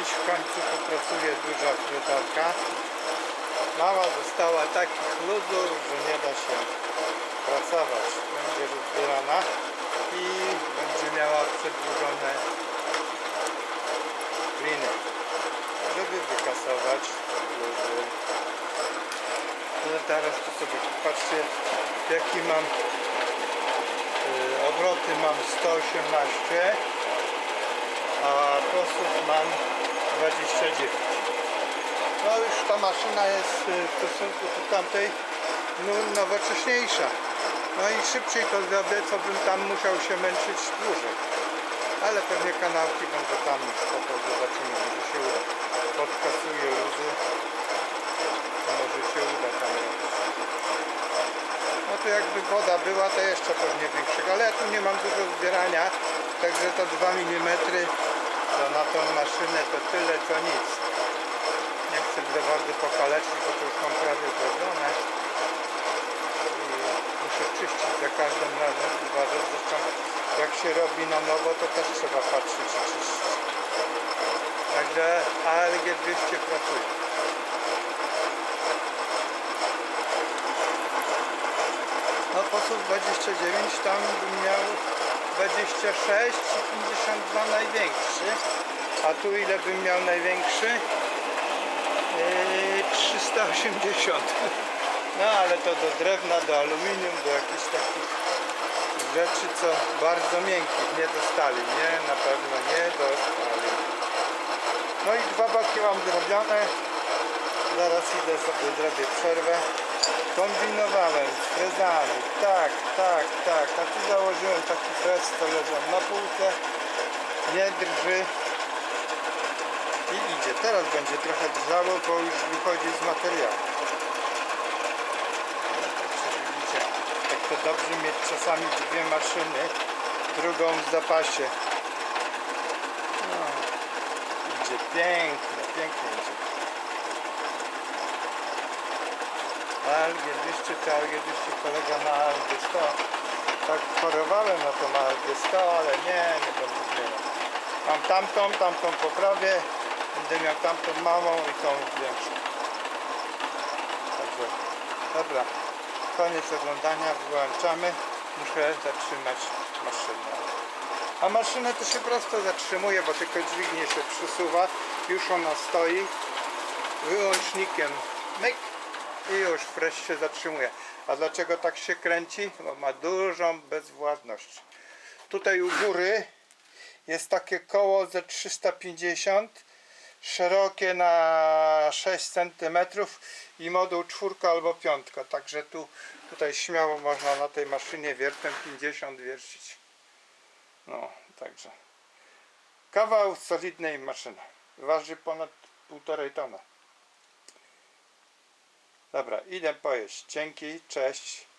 Dziś w końcu popracuje duża frytarka. Mała dostała takich luzów, że nie da się pracować. Będzie rozbierana i będzie miała przedłużone liny, żeby wykasować luzy. No teraz tu sobie popatrzcie jaki mam y, obroty mam 118 a kosów mam 29 no już ta maszyna jest y, w stosunku do tamtej no, nowocześniejsza. No i szybciej to zrobię co bym tam musiał się męczyć dłużej. Ale pewnie kanałki będę tam spoko zobaczymy może się uda. Podkasuję to może się uda tam robić. No to jakby woda była, to jeszcze pewnie większego, ale ja tu nie mam dużo zbierania, także to 2 mm to na tą maszynę to tyle co nic. Nie chcę za bardzo pokaleczyć, bo to już mam prawie zrobione. I muszę czyścić za każdym razem, uważać, zresztą jak się robi na nowo, to też trzeba patrzeć i czyścić. Także ALG 200 pracuje. No posłów 29 tam miał 26 i 52 największy. A tu ile bym miał największy? Yy, 380. No ale to do drewna, do aluminium, do jakichś takich rzeczy, co bardzo miękkich, nie do stali. Nie, na pewno nie do stali. No i dwa boki mam zrobione. Zaraz idę sobie zrobię przerwę. Kombinowałem z frezami. Tak, tak, tak. A tu założyłem taki frez, co leżał na półce. Nie drży. I idzie. Teraz będzie trochę drżało, bo już wychodzi z materiału. Widzicie, jak to dobrze mieć czasami dwie maszyny, drugą w zapasie. No, idzie pięknie, pięknie idzie. ALG 200 czy ALG 200 polega na ALG 100. Tak chorowałem na tą ALG 100, ale nie, nie będę zmieniał. Mam tamtą, tamtą poprawię, będę miał tamtą małą i tą większą. Także, dobra, koniec oglądania, wyłączamy. Muszę zatrzymać maszynę. A maszynę to się prosto zatrzymuje, bo tylko dźwignię się przesuwa, już ona stoi wyłącznikiem myk i już fresh się zatrzymuje. A dlaczego tak się kręci? Bo ma dużą bezwładność. Tutaj u góry jest takie koło ze 350 szerokie na 6 cm i moduł czwórka albo piątka. Także tu tutaj śmiało można na tej maszynie wiertem 50 wiercić. No, także kawał solidnej maszyny. Waży ponad 1,5 tona. Dobra, idę pojeść. Dzięki, cześć.